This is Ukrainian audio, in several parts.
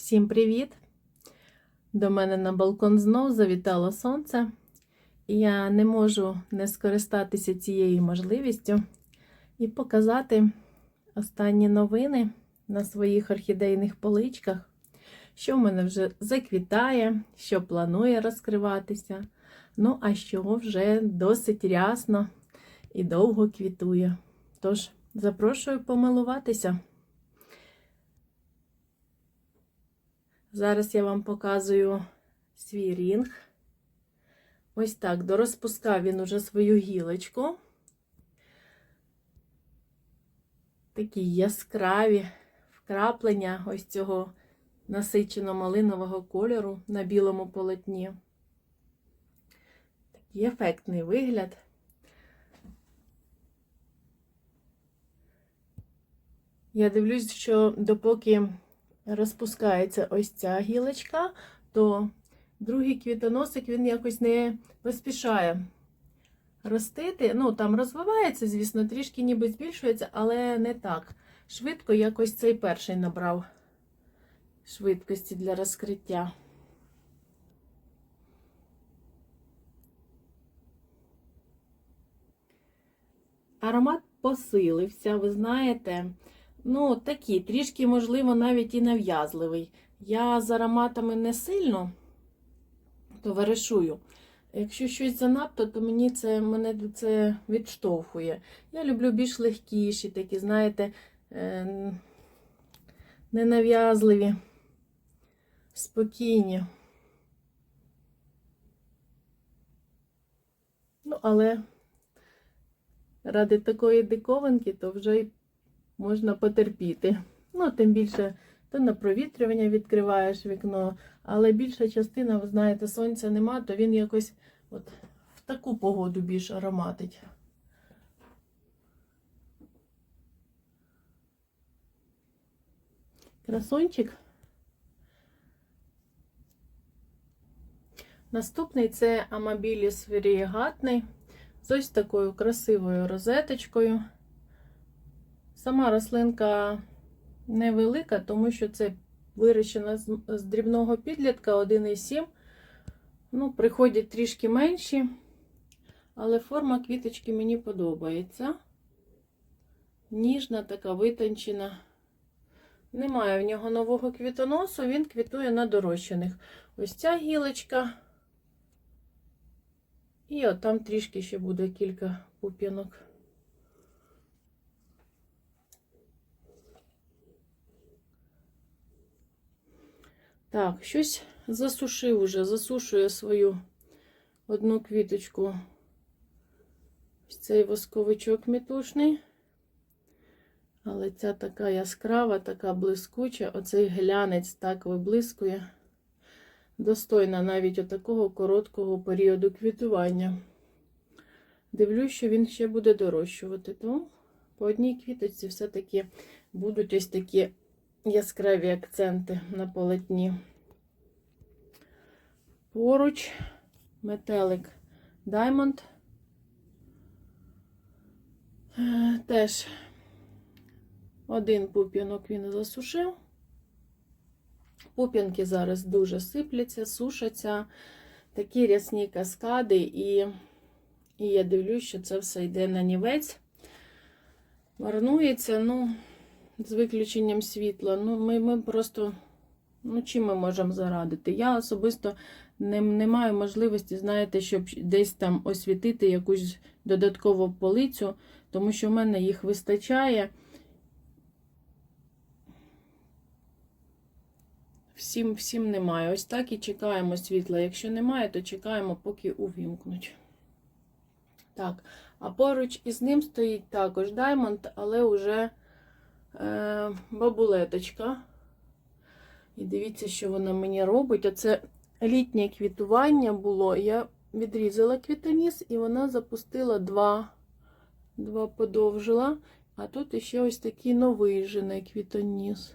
Всім привіт! До мене на балкон знов завітало сонце, і я не можу не скористатися цією можливістю і показати останні новини на своїх орхідейних поличках, що в мене вже заквітає, що планує розкриватися. Ну, а що вже досить рясно і довго квітує. Тож, запрошую помилуватися. Зараз я вам показую свій рінг. Ось так, дорозпускав він уже свою гілочку. Такі яскраві вкраплення ось цього насичено-малинового кольору на білому полотні. Такий ефектний вигляд. Я дивлюсь, що допоки розпускається ось ця гілочка, то другий квітоносик він якось не поспішає ростити. Ну, там розвивається, звісно, трішки ніби збільшується, але не так. Швидко якось цей перший набрав швидкості для розкриття. Аромат посилився, ви знаєте. Ну, такий, трішки, можливо, навіть і нав'язливий. Я з ароматами не сильно товаришую. Якщо щось занадто, то мені це мене це відштовхує. Я люблю більш легкіші, такі, знаєте, е, ненав'язливі, спокійні. Ну, але ради такої диковинки, то вже й можна потерпіти. Ну, тим більше, то на провітрювання відкриваєш вікно, але більша частина, ви знаєте, сонця нема, то він якось от в таку погоду більш ароматить. Красончик. Наступний це Амабіліс варієгатний з ось такою красивою розеточкою. Сама рослинка невелика, тому що це вирощена з, дрібного підлітка 1,7. Ну, приходять трішки менші, але форма квіточки мені подобається. Ніжна, така витончена. Немає в нього нового квітоносу, він квітує на дорощених. Ось ця гілочка. І от там трішки ще буде кілька пуп'янок. Так, щось засушив уже, засушує свою одну квіточку. Цей восковичок мітушний. Але ця така яскрава, така блискуча, оцей глянець так виблискує. Достойна навіть отакого короткого періоду квітування. Дивлюсь, що він ще буде дорощувати. То по одній квіточці все-таки будуть ось такі яскраві акценти на полотні. Поруч метелик Diamond. Е, Теж один пуп'янок він засушив. Пуп'янки зараз дуже сипляться, сушаться, такі рясні каскади, і, і я дивлюсь, що це все йде на нівець. Марнується, ну, з виключенням світла. Ну, ми, ми просто, ну, чим ми можемо зарадити? Я особисто не, не маю можливості, знаєте, щоб десь там освітити якусь додаткову полицю, тому що в мене їх вистачає. Всім, всім немає. Ось так і чекаємо світла. Якщо немає, то чекаємо, поки увімкнуть. Так, а поруч із ним стоїть також даймонд, але вже е, бабулеточка. І дивіться, що вона мені робить. Оце літнє квітування було. Я відрізала квітоніс, і вона запустила два, два подовжила. А тут іще ось такий новий жене квітоніс.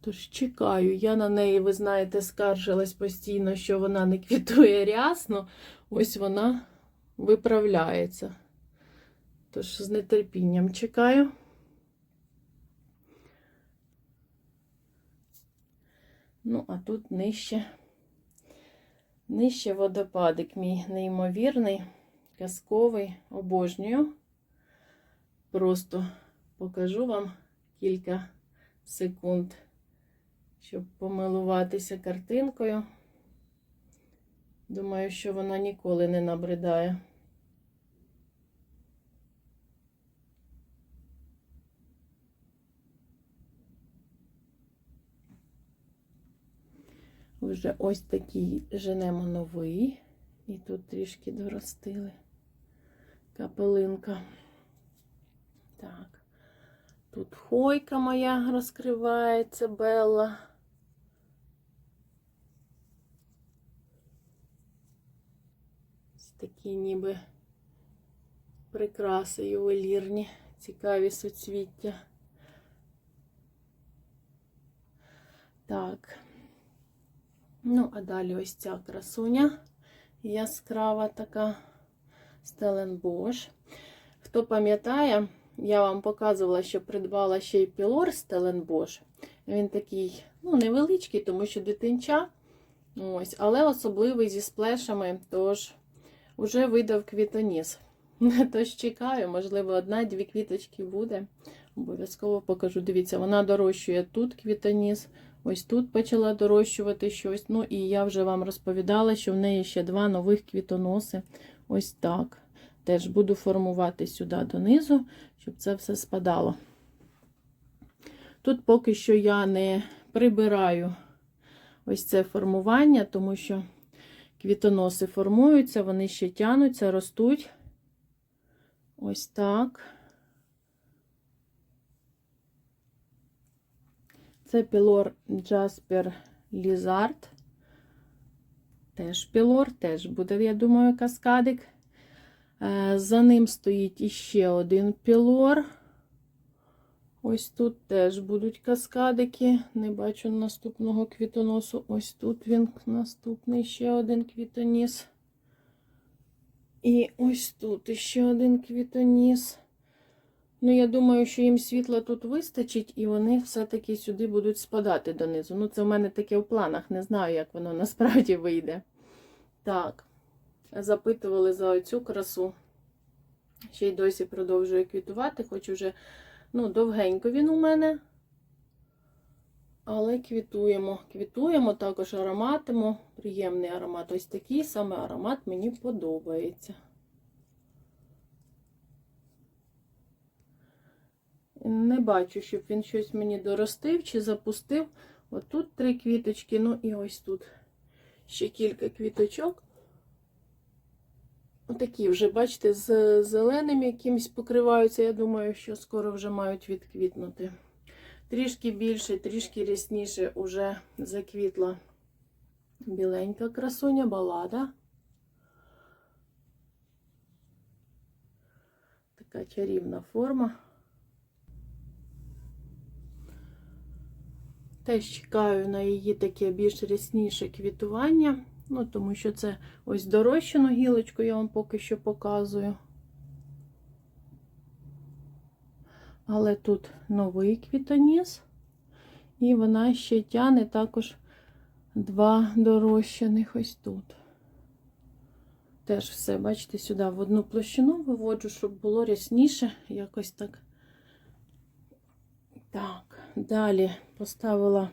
Тож чекаю, я на неї, ви знаєте, скаржилась постійно, що вона не квітує рясно. Ось вона виправляється. Тож з нетерпінням чекаю. Ну, а тут нижче. Нижче водопадик мій неймовірний, казковий, обожнюю. Просто покажу вам кілька секунд, щоб помилуватися картинкою. Думаю, що вона ніколи не набридає. Вже ось такий женемо новий. І тут трішки доростили капелинка. Так. Тут хойка моя розкривається, Белла. Ось такі ніби прикраси ювелірні, цікаві суцвіття. Так. Ну, а далі ось ця красуня яскрава така Стеленбош. Хто пам'ятає, я вам показувала, що придбала ще й пілор Стеленбош. Він такий, ну, невеличкий, тому що дитинча. Ось, але особливий зі сплешами, тож вже видав квітоніс. Тож чекаю, можливо, одна-дві квіточки буде. Обов'язково покажу. Дивіться, вона дорощує тут квітоніс. Ось тут почала дорощувати щось. Ну і я вже вам розповідала, що в неї ще два нових квітоноси. Ось так. Теж буду формувати сюди донизу, щоб це все спадало. Тут поки що я не прибираю ось це формування, тому що квітоноси формуються, вони ще тянуться, ростуть. Ось так. Це пілор Jasper Lizard. Теж пілор, теж буде, я думаю, каскадик. Е, За ним стоїть іще один пілор. Ось тут теж будуть каскадики. Не бачу наступного квітоносу. Ось тут він наступний ще один квітоніс. І ось тут іще один квітоніс. Ну, я думаю, що їм світла тут вистачить, і вони все-таки сюди будуть спадати донизу. Ну, це в мене таке в планах, не знаю, як воно насправді вийде. Так, запитували за оцю красу. Ще й досі продовжує квітувати, хоч уже ну, довгенько він у мене. Але квітуємо. Квітуємо, також ароматимо. Приємний аромат. Ось такий саме аромат мені подобається. Не бачу, щоб він щось мені доростив чи запустив. Отут три квіточки, ну і ось тут ще кілька квіточок. Отакі вже, бачите, з зеленим якимось покриваються. Я думаю, що скоро вже мають відквітнути. Трішки більше, трішки рясніше уже заквітла біленька красуня, балада. Така чарівна форма. Теж чекаю на її таке більш рясніше квітування. Ну, тому що це ось дорощену гілочку, я вам поки що показую. Але тут новий квітоніс. І вона ще тяне також два дорощених ось тут. Теж все, бачите, сюди в одну площину виводжу, щоб було рясніше, якось так. Так, далі поставила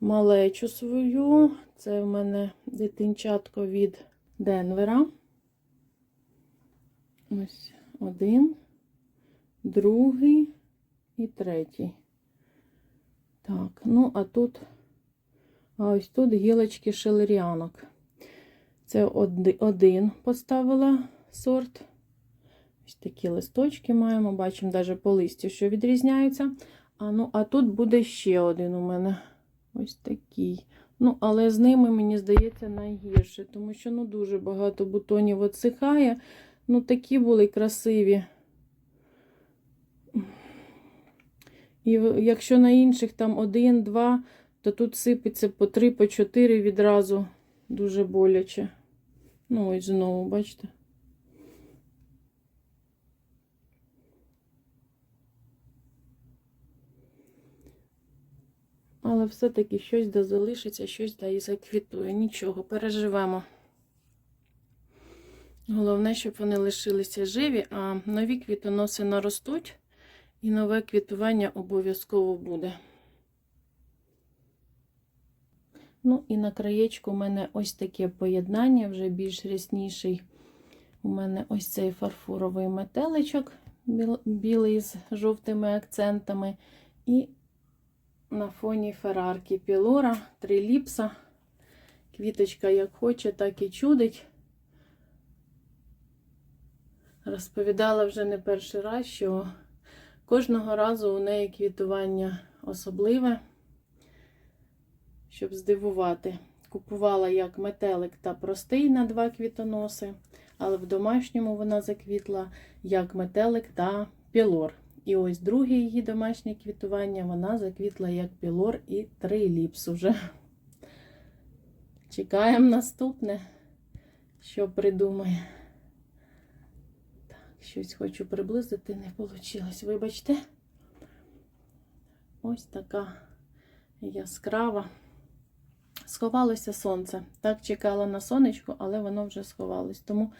малечу свою. Це в мене дитинчатко від Денвера. Ось один, другий і третій. Так, ну, а тут, а ось тут гілочки шелеріанок. Це один поставила сорт. Ось такі листочки маємо, бачимо навіть по листі, що відрізняються. А ну, а тут буде ще один у мене. Ось такий. Ну, але з ними, мені здається, найгірше, тому що ну, дуже багато бутонів відсихає. Ну, такі були красиві. І якщо на інших там один, два, то тут сипеться по три, по чотири відразу дуже боляче. Ну, ось знову, бачите? Але все-таки щось да залишиться, щось да і заквітує. Нічого, переживемо. Головне, щоб вони лишилися живі, а нові квітоноси наростуть, і нове квітування обов'язково буде. Ну, і на краєчку у мене ось таке поєднання, вже більш рясніший. У мене ось цей фарфоровий метеличок, білий з жовтими акцентами. І на фоні ферарки пілора, триліпса. Квіточка як хоче, так і чудить. Розповідала вже не перший раз, що кожного разу у неї квітування особливе, щоб здивувати. Купувала як метелик та простий на два квітоноси, але в домашньому вона заквітла як метелик та пілор. І ось друге її домашнє квітування вона заквітла як пілор і триліпс уже. Чекаємо наступне, що придумає. Так, щось хочу приблизити, не вийшло. Вибачте. Ось така яскрава. Сховалося сонце. Так чекала на сонечко, але воно вже сховалось. Тому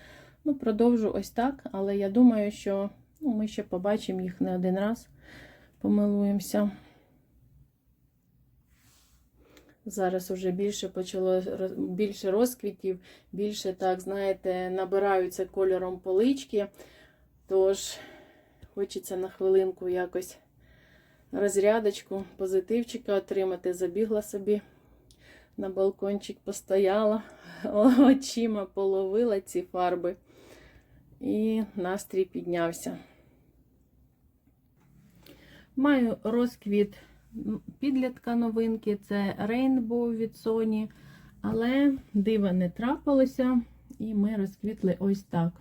ну, продовжу ось так. Але я думаю, що ну, ми ще побачимо їх не один раз. Помилуємося. Зараз вже більше почало більше розквітів, більше, так, знаєте, набираються кольором полички. Тож, хочеться на хвилинку якось розрядочку, позитивчика отримати. Забігла собі на балкончик, постояла, очима половила ці фарби, і настрій піднявся. Маю розквіт підлітка новинки, це Rainbow від Sony, але дива не трапилося, і ми розквітли ось так.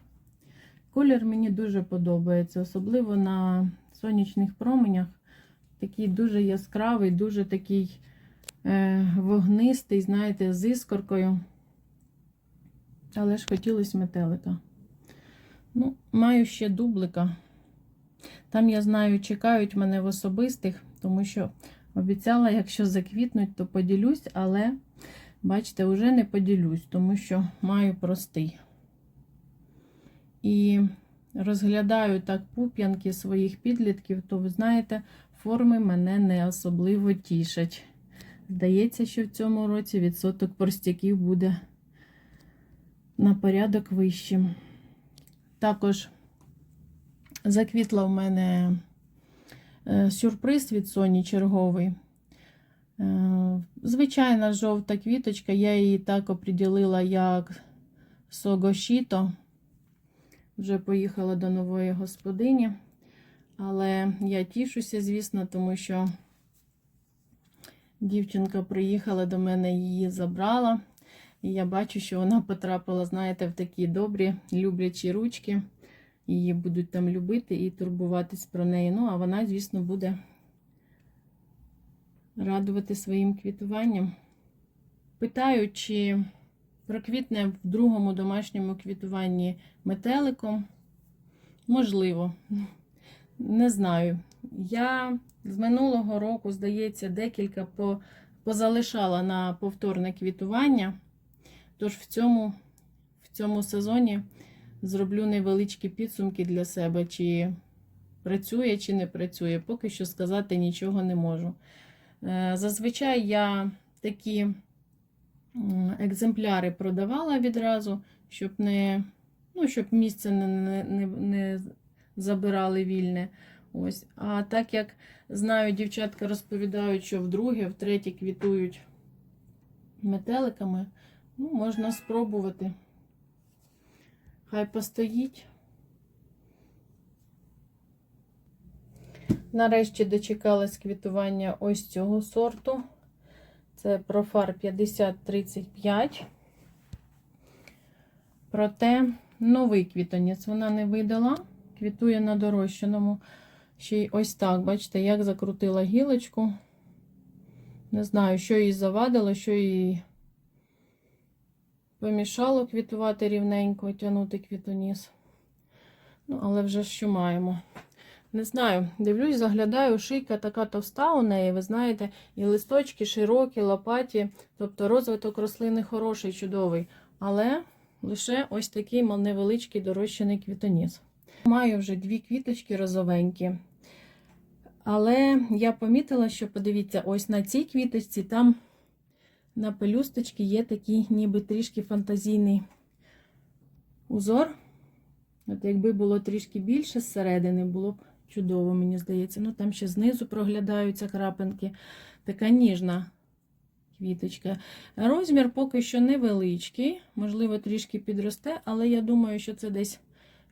Колір мені дуже подобається, особливо на сонячних променях. Такий дуже яскравий, дуже такий е, вогнистий, знаєте, з іскоркою. Але ж хотілося метелика. Ну, маю ще дублика. Там, я знаю, чекають мене в особистих, тому що обіцяла, якщо заквітнуть, то поділюсь, але, бачите, вже не поділюсь, тому що маю простий. І розглядаю так пуп'янки своїх підлітків, то ви знаєте, форми мене не особливо тішать. Здається, що в цьому році відсоток простяків буде на порядок вищим. Також заквітла в мене е, сюрприз від Соні черговий. Е, Звичайна жовта квіточка, я її так оприділила як Согошіто. Вже поїхала до нової господині. Але я тішуся, звісно, тому що дівчинка приїхала до мене, її забрала. І я бачу, що вона потрапила, знаєте, в такі добрі, люблячі ручки. Її будуть там любити і турбуватись про неї. Ну, а вона, звісно, буде радувати своїм квітуванням. Питаю, чи проквітне в другому домашньому квітуванні метеликом. Можливо, не знаю. Я з минулого року, здається, декілька позалишала на повторне квітування. Тож в цьому, в цьому сезоні зроблю невеличкі підсумки для себе, чи працює, чи не працює. Поки що сказати нічого не можу. Е, Зазвичай я такі екземпляри продавала відразу, щоб не, ну, щоб місце не, не, не, забирали вільне. Ось. А так як знаю, дівчатка розповідають, що вдруге, втретє квітують метеликами, ну, можна спробувати. Хай постоїть. Нарешті дочекалась квітування ось цього сорту. Це профар 5035. Проте новий квітонець вона не видала. Квітує на дорощеному. Ще й ось так, бачите, як закрутила гілочку. Не знаю, що їй завадило, що їй помішало квітувати рівненько, тягнути квітоніс. Ну, але вже що маємо. Не знаю, дивлюсь, заглядаю, шийка така товста у неї, ви знаєте, і листочки широкі, лопаті, тобто розвиток рослини хороший, чудовий. Але лише ось такий невеличкий дорощений квітоніс. Маю вже дві квіточки розовенькі. Але я помітила, що подивіться, ось на цій квіточці там на пелюсточці є такий ніби трішки фантазійний узор. От якби було трішки більше зсередини, було б чудово, мені здається. Ну, там ще знизу проглядаються крапинки. Така ніжна квіточка. Розмір поки що невеличкий, можливо, трішки підросте, але я думаю, що це десь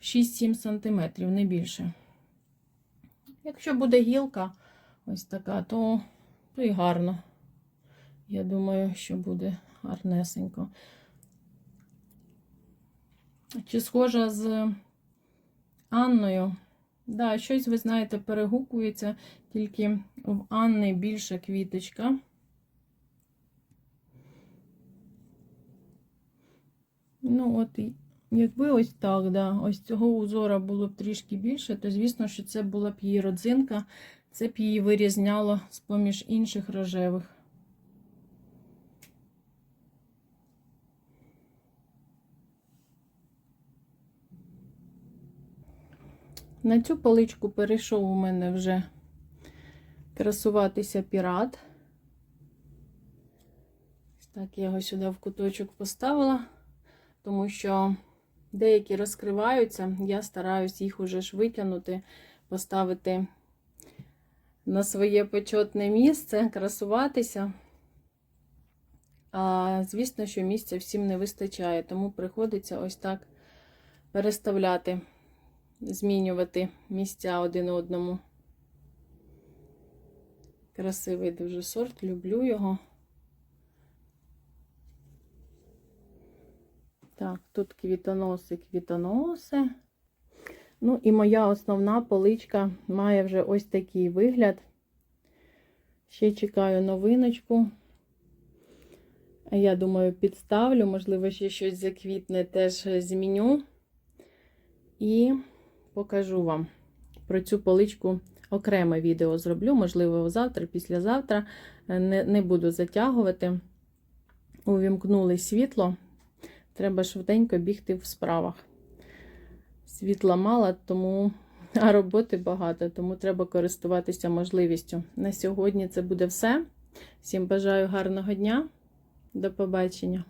6-7 см, не більше. Якщо буде гілка ось така, то, то і гарно. Я думаю, що буде гарнесенько. Чи схожа з Анною? Да, щось, ви знаєте, перегукується, тільки в Анни більша квіточка. Ну, от, якби ось так, да, ось цього узора було б трішки більше, то звісно, що це була б її родзинка, це б її вирізняло з-поміж інших рожевих. На цю поличку перейшов у мене вже красуватися пірат. Так, я його сюди в куточок поставила, тому що деякі розкриваються, я стараюсь їх уже ж витягнути, поставити на своє почетне місце, красуватися. А звісно, що місця всім не вистачає, тому приходиться ось так переставляти змінювати місця один одному. Красивий дуже сорт, люблю його. Так, тут квітоноси, квітоноси. Ну, і моя основна поличка має вже ось такий вигляд. Ще чекаю новиночку. Я думаю, підставлю, можливо, ще щось заквітне, теж зміню. І покажу вам про цю поличку окреме відео зроблю, можливо, завтра, післязавтра. Не, не буду затягувати. Увімкнули світло. Треба швиденько бігти в справах. Світла мало, тому а роботи багато, тому треба користуватися можливістю. На сьогодні це буде все. Всім бажаю гарного дня. До побачення.